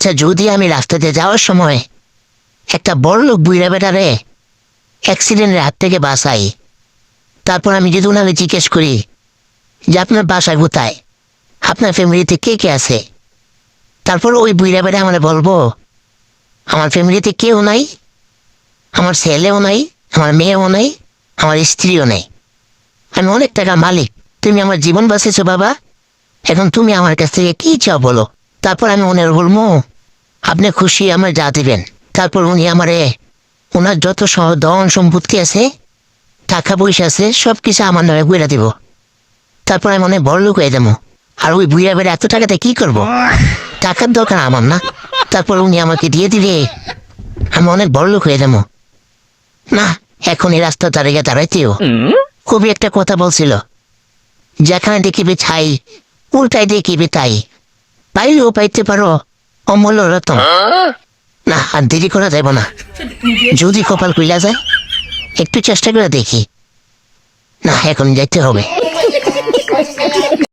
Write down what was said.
আচ্ছা যদি আমি রাস্তাতে যাওয়ার সময় একটা বড় লোক বুইরা বেটারে অ্যাক্সিডেন্টের হাত থেকে বাঁচাই, তারপর আমি যদি ওনাকে জিজ্ঞেস করি যে আপনার বাসা কোথায়? আপনার ফ্যামিলিতে কে কে আছে? তারপর ওই বুইরা বেটা আমরা বলব, আমার ফ্যামিলিতে কেউ নাই, আমার ছেলেও নাই, আমার মেয়েও নাই, আমার স্ত্রীও নেই। আমি অনেক টাকা মালিক, তুমি আমার জীবন বাঁচিয়েছো বাবা, এখন তুমি আমার কাছ থেকে কি চাও বলো? তারপর আমি ওনার বলব আপনি খুশি আমার যা দিবেন। তারপর উনি আমারে ওনার যত দন সম্পত্তি আছে টাকা পয়সা আছে সব কিছু আমার নামে বুড়া দিব। তারপর আমি অনেক বড় লোক হয়ে যাব। আর ওই বুড়া বেড়ে এত টাকাতে কি করব? টাকার দরকার আমার না। তারপর উনি আমাকে দিয়ে দিলে আমি অনেক বড় লোক হয়ে যাব। না এখন এই রাস্তা দাঁড়িয়ে দাঁড়াইতেও খুবই একটা কথা বলছিল যেখানে দেখিবে ছাই উল্টাই দেখিবে তাই। পাইলেও পাইতে পারো অমূল্য রতন না, আর দেরি করা যাব না। যদি কপাল কইলা যায়, একটু চেষ্টা করে দেখি। না, এখন যাইতে হবে।